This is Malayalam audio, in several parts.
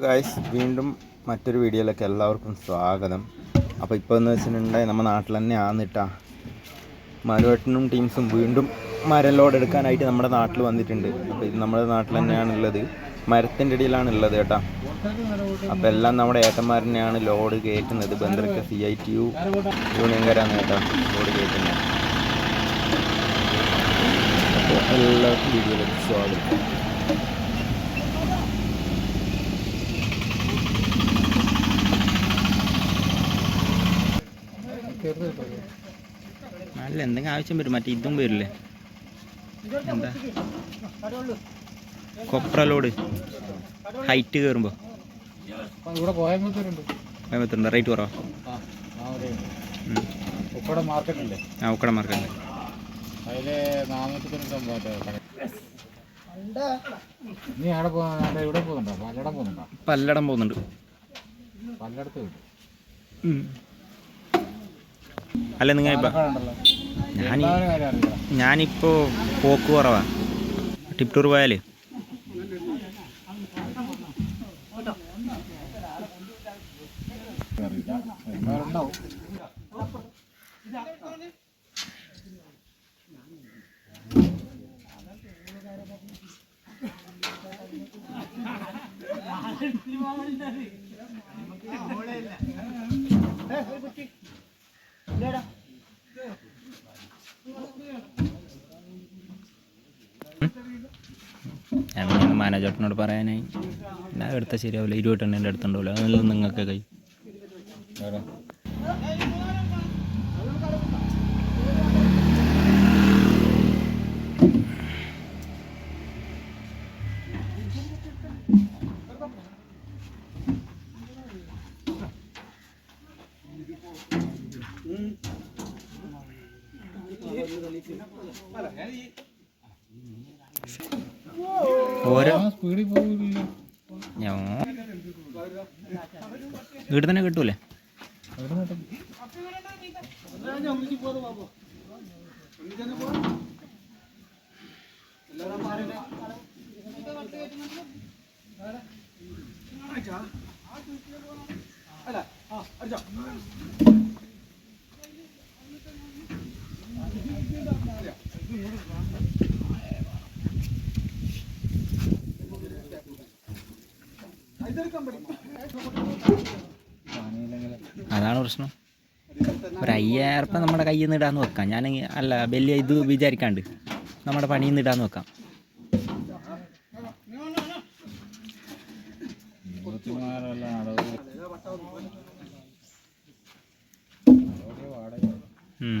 ഗായ്സ് വീണ്ടും മറ്റൊരു വീഡിയോയിലേക്ക് എല്ലാവർക്കും സ്വാഗതം. അപ്പോൾ ഇപ്പോൾ എന്ന് വെച്ചിട്ടുണ്ടെങ്കിൽ നമ്മുടെ നാട്ടിൽ തന്നെ ആന്നിട്ടാ. മരുവട്ടനും ടീംസും വീണ്ടും മരം എടുക്കാനായിട്ട് നമ്മുടെ നാട്ടിൽ വന്നിട്ടുണ്ട്. അപ്പോൾ ഇത് നമ്മുടെ നാട്ടിൽ തന്നെയാണ് ഉള്ളത് മരത്തിന്റെ ഇടയിലാണ് ഉള്ളത് കേട്ടോ. അപ്പോൾ എല്ലാം നമ്മുടെ ഏട്ടന്മാർ തന്നെയാണ് ലോഡ് കയറ്റുന്നത്. ബന്ധുക്ക സി ഐ ടി യു യൂണിയൻകാരാണ് കേട്ടോ ലോഡ് കയറ്റുന്നത്. അപ്പോൾ എല്ലാവർക്കും വീഡിയോയിലേക്ക് സ്വാഗതം. അല്ല എന്തെങ്കിലും ആവശ്യം വരും. മറ്റേ ഇതും വരില്ലേ? എന്താ? കൊപ്ര ലോഡ്. ഹൈറ്റ് കയറുമ്പോൾ ഇവിടെ കോയമ്പത്തൂരുണ്ട്. കോയമ്പത്തൂരുണ്ട്. റേറ്റ് കുറവാ. ആ ആ മാർക്കറ്റ് ആ ഉക്കട മാർക്കറ്റ് അതിൽ നാനൂറ്റി തൊണ്ണൂറ്റൊമ്പത് നീ അവിടെ പോ അവിടെ ഇവിടെ പോകുന്നുണ്ടോ? പല്ലടം പോകുന്നുണ്ടോ? പല്ലടം പോകുന്നുണ്ട്. പല്ലടത്ത് കിട്ടും അല്ല നിങ്ങൾ ഞാൻ ഞാനിപ്പോൾ പോക്ക് കുറവാ. ടിപ് ടൂർ പോയാൽ അറിയില്ല. മാനേജേട്ടനോട് പറയാനായി. ഞാൻ എടുത്താൽ ശരിയാവില്ല. ഇരുപത്തെണ്ണം എന്റെ അടുത്തുണ്ടാവില്ല അതെല്ലാം നിങ്ങൾക്ക് കൈ ഞാൻ വീട് തന്നെ കിട്ടൂലേ? അല്ല ആ പണിയില്ലെങ്കിൽ പ്രശ്നം. ഒരു അയ്യായിരം ഉറുപ്പ നമ്മുടെ കയ്യിൽ നിന്ന് ഇടാന്ന് വെക്കാം ഞാൻ അല്ല വലിയ ഇത് വിചാരിക്കാണ്ട് നമ്മുടെ പണിയിൽ നിന്ന് ഇടാന്ന് വെക്കാം ഉം.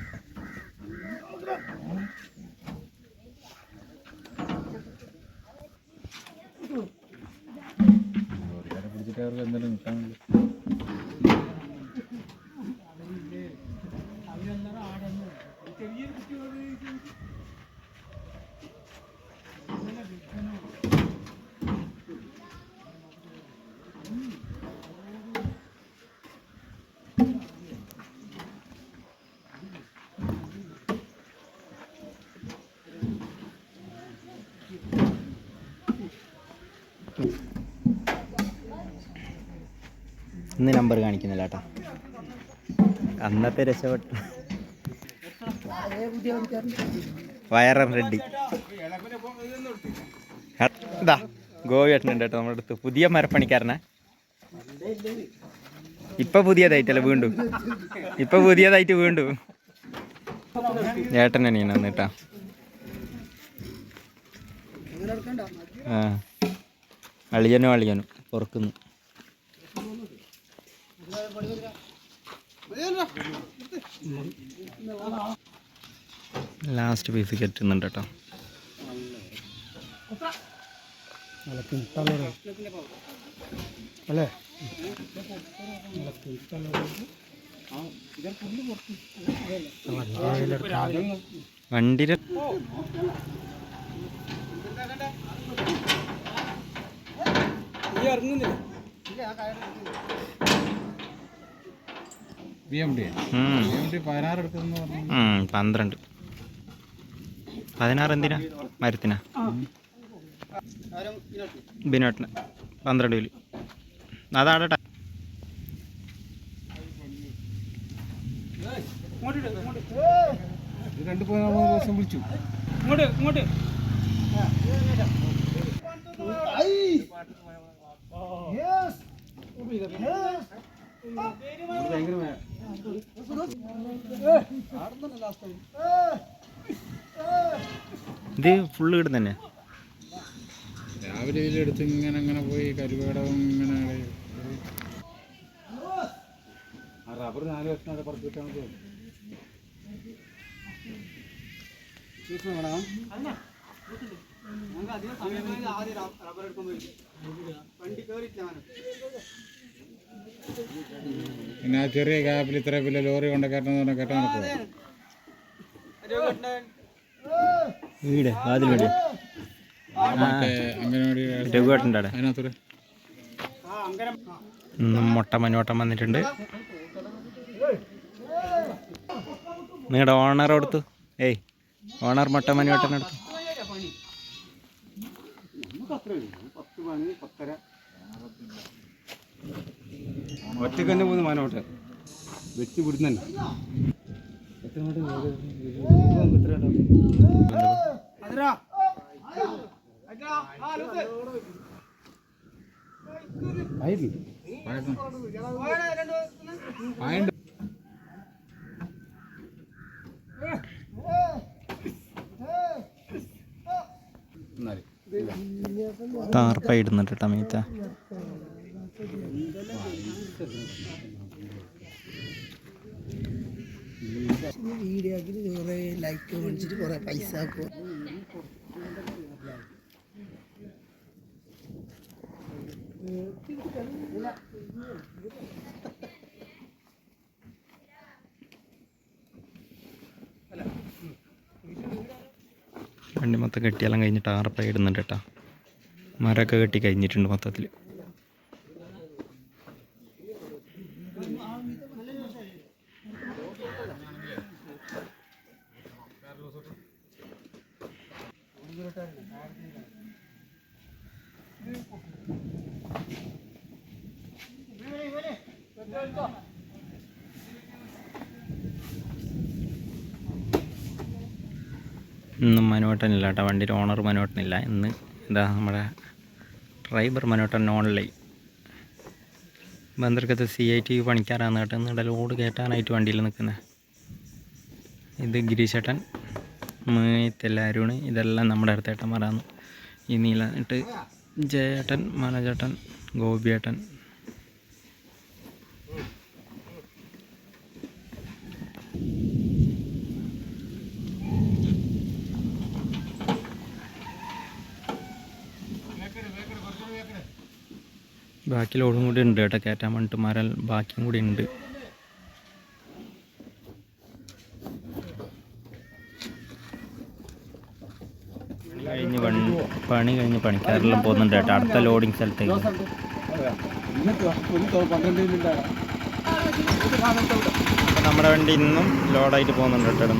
പിടിച്ചിട്ട് അവർക്ക് എന്തെങ്കിലും നിൽക്കാൻ വേണ്ടി. ഇന്ന് നമ്പർ കാണിക്കുന്നില്ല കേട്ടോ. അന്നത്തെ രക്ഷപ്പെട്ട. വയറൻ റെഡ്ഡി ഇതാ ഗോവി ഏട്ടനുണ്ട് കേട്ടോ നമ്മുടെ അടുത്ത്. പുതിയ മരപ്പണിക്കാരനെ. ഇപ്പൊ പുതിയതായിട്ടല്ലേ വീണ്ടും? ഇപ്പൊ പുതിയതായിട്ട് വീണ്ടും. ഏട്ടൻ തന്നെയാണ് വന്നിട്ടാ അളിയനും അളിയനും പുറക്കുന്നു. ലാസ്റ്റ് പീസ് കെട്ടുന്നുണ്ട് കേട്ടോ അല്ലേ? ബി എം പന്ത്രണ്ട്. പതിനാറ് എന്തിനാ? മരത്തിനാ? ബിനോട്ടിന്. പന്ത്രണ്ട് കിലോ. അതാടെ ട- ഇത് രണ്ട് പതിനാറ് ദിവസം വിളിച്ചു. ഇത് ഫുള്ള് ഇവിടെ തന്നെ. രാവിലെ ഇതിലെടുത്ത് ഇങ്ങനെ അങ്ങനെ പോയി കരുവേടവും ഇങ്ങനെ റബ്ബർ നാല് വർഷം പുറത്ത് വണ്ടി മതി പിന്നെ ആ ചെറിയ ഗ്യാപ്പിൽ ഇത്ര വലിയ ലോറി കൊണ്ട് കയറ്റം പറഞ്ഞാൽ കയറ്റാൻ വീട് വീട്. രഘുവേട്ടന്റെ അതിനകത്തൂടെ. മുട്ട മനോട്ടം വന്നിട്ടുണ്ട്. നിങ്ങളുടെ ഓണർ കൊടുത്തു ഏയ് ഓണർ മുട്ട മഞ്ഞോട്ടൻ എടുത്തു. ഒറ്റയ്ക്ക് തന്നെ പോകുന്നു മാനോട്ടെ. വെച്ച് ഇടുന്നുണ്ട് കേട്ടോ മീത്ത. വീഡിയോ ആക്കി കുറേ ലൈക്ക് മേടിച്ചിട്ട് കുറേ പൈസ ആക്കും വണ്ടി മൊത്തം കെട്ടിയെല്ലാം കഴിഞ്ഞിട്ട് ആറപ്പായി ഇടുന്നുണ്ട് കേട്ടോ. മരമൊക്കെ കെട്ടി കഴിഞ്ഞിട്ടുണ്ട് മൊത്തത്തിൽ ഇന്നും മനോട്ടനില്ല കേട്ടോ. വണ്ടിയുടെ ഓണർ മനോട്ടനില്ല. ഇന്ന് എന്താ നമ്മുടെ ഡ്രൈവർ മനോട്ടൻ ഓൺലൈൻ ബന്ധർക്കത്ത് സി ഐ ടി പണിക്കാരാണ് കേട്ടോ ഇന്ന് ലോഡ് കയറ്റാനായിട്ട് വണ്ടിയിൽ നിൽക്കുന്നത് ഇത് ഗിരീശേട്ടൻ. മീത്തല്ല അരുണ് ഇതെല്ലാം നമ്മുടെ അടുത്തേട്ടന്മാരാണ് ഈ നീല എന്നിട്ട് ജയേട്ടൻ മനോജേട്ടൻ ഗോപിയേട്ടൻ. ബാക്കി ലോഡും കൂടി ഉണ്ട് കേട്ടോ. കയറ്റാൻ വേണ്ടിട്ട് മരൽ ബാക്കിയും കൂടി ഉണ്ട്. കഴിഞ്ഞ് പണി കഴിഞ്ഞ് പണിക്കാരെല്ലാം പോകുന്നുണ്ട് കേട്ടോ. അടുത്ത ലോഡിങ് സ്ഥലത്തേക്ക്. നമ്മുടെ വണ്ടി ഇന്നും ലോഡായിട്ട് പോകുന്നുണ്ട് കേട്ടോ